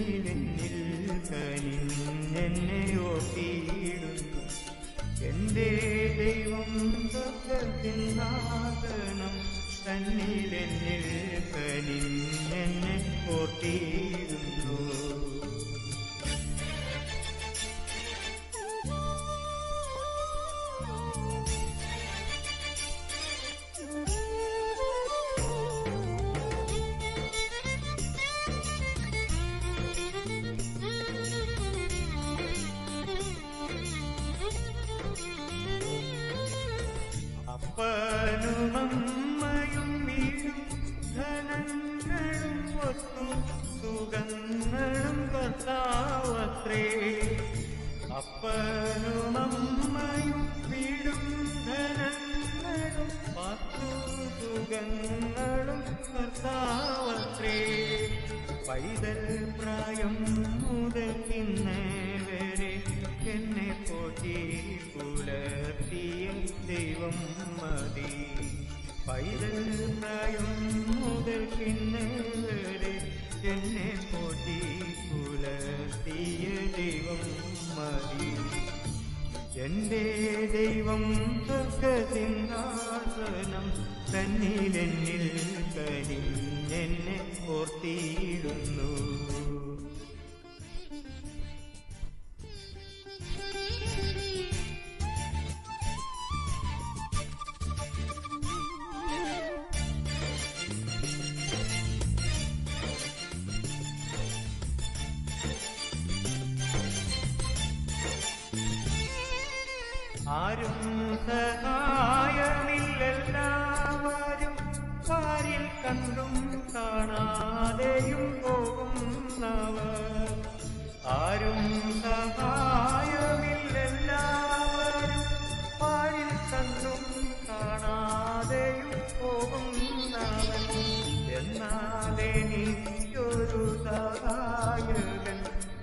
നീലെന്നിൽ കനിഞ്ഞെന്നെ ഓട്ടിയിടുന്നു എന്റെ ദൈവം സ്വർഗത്തിൻ നാദനം തന്നിലെന്നിൽ കർത്താവത്രേ പൈതൽ പ്രായം മുതൽ ഇന്നേ വരെ എന്നെ പോറ്റി പുലർത്തിയ ദൈവം മതി. പൈതൽ പ്രായം മുതൽ ഇന്നേ വരെ എന്നെ പോറ്റി പുലർത്തിയ ദൈവം മതി. എന്റെ ദൈവം സ്വർഗസിംഹാസനം തന്നിലെന്നിൽ കനിഞ്ഞെന്നെ ഓർത്തിയിടുന്നു. ആരും സഹായമില്ലെല്ലാവരും കാണാതെയും പോകുന്നവർ. ആരും സഹായമില്ലെല്ലാവരും പാരിൽ കണ്ടും കാണാതെയും പോകുന്നവൻ. എന്നാലെനിക്കൊരു സഹായകൻ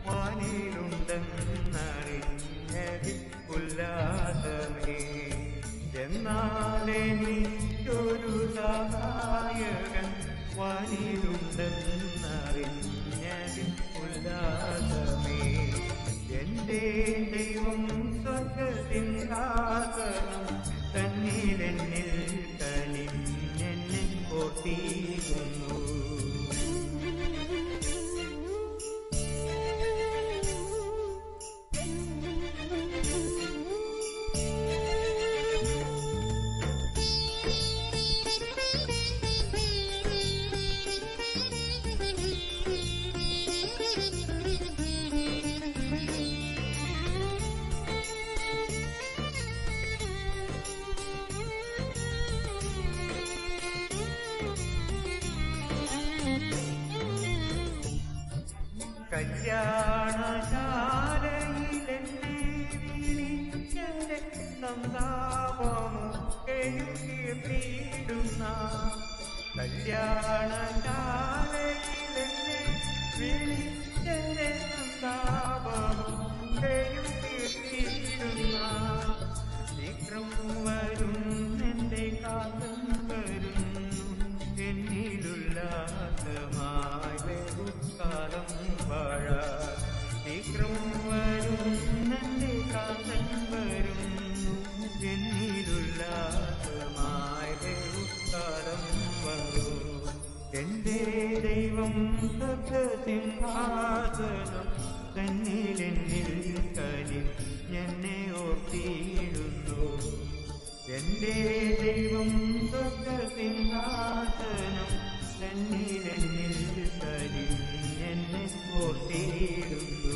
വാനിലുണ്ടെന്നറിഞ്ഞതിൽ ഉല്ലാസമേ. എന്നാലെനിക്കൊരു വാനിലുണ്ടെന്നറിഞ്ഞതിൽ ഉല്ലാസമേ. എന്റെ ദൈവം സ്വർഗത്തിൻ തന്നിലെന്നിൽ കല്യാണശാലയിലെന്നെ കീർത്തിയിടുന്ന കല്യാണശാലയിലെന്നെ വിളിച്ചെന്റെ സന്താപമൊക്കെയും കീർത്തിയിടുന്ന ശീഘ്രം വരും എന്റെ കാലം വരുന്നു എന്നിലുല്ലാസമായി മുഖ സിംഹാസനം തന്നിലെന്നിൽ കലി എന്നെ ഓർത്തിയിടുന്നു എന്റെ ദൈവം സ്വർഗ സിംഹാസനം തന്നിലെന്നിൽ കലി എന്നെ ഓർത്തിയിടുന്നു